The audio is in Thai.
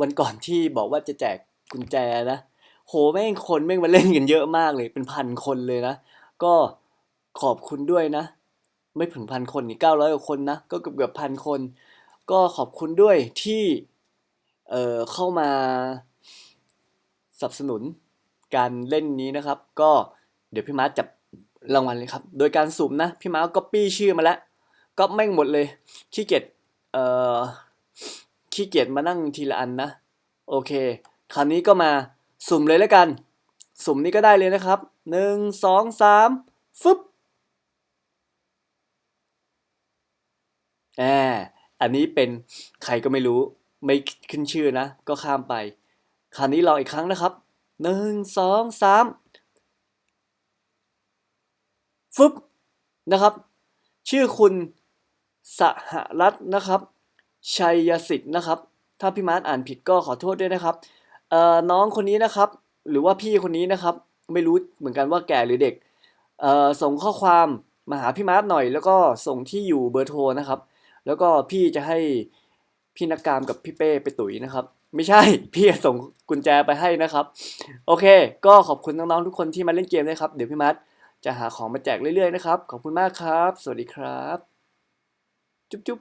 วันก่อนที่บอกว่าจะแจกกุญแจนะโหแม่งคนแม่งมาเล่นกันเยอะมากเลย เป็นพันคนเลยนะ ก็ขอบคุณด้วยนะ ไม่ถึงพันคนนี่เก้าร้อยกว่าคนนะ ก็เกือบเกือบพันคน ก็ขอบคุณด้วยที่เอ่อเข้ามาสนับสนุนการเล่นนี้นะครับ ก็เดี๋ยวพี่ม้าจับรางวัลเลยครับ โดยการสุ่มนะ พี่ม้าก็ปี้ชื่อมาแล้วก็แม่งหมดเลยขี้เกียจเอ่อ ขี้เกียจมานั่งทีละอันนะ โอเค คราวนี้ก็มาสุ่มเลยแล้วกัน สุ่มนี้ก็ได้เลยนะครับหนึ่งสองสามฟึบแอบอันนี้เป็นใครก็ไม่รู้ไม่ขึ้นชื่อนะ ก็ข้ามไป คราวนี้ลองอีกครั้งนะครับหนึ่งสองสามฟึบนะครับ ชื่อคุณสหรัตน์นะครับ ชัยสิทธิ์นะครับ ถ้าพี่มาร์ทอ่านผิดก็ขอโทษด้วยนะครับเอ่อน้องคนนี้นะครับ หรือว่าพี่คนนี้นะครับ ไม่รู้เหมือนกันว่าแก่หรือเด็กเอ่อส่งข้อความมาหาพี่มาร์ทหน่อย แล้วก็ส่งที่อยู่เบอร์โทรนะครับ แล้วก็พี่จะให้พี่นักการกับพี่เป้ไปตุ๋ยนะครับ ไม่ใช่ พี่จะส่งกุญแจไปให้นะครับ โอเค ก็ขอบคุณน้องๆทุกคนที่มาเล่นเกมด้วยครับ เดี๋ยวพี่มาร์ทจะหาของมาแจกเรื่อยๆนะครับ ขอบคุณมากครับ สวัสดีครับ จุ๊บจุ๊บ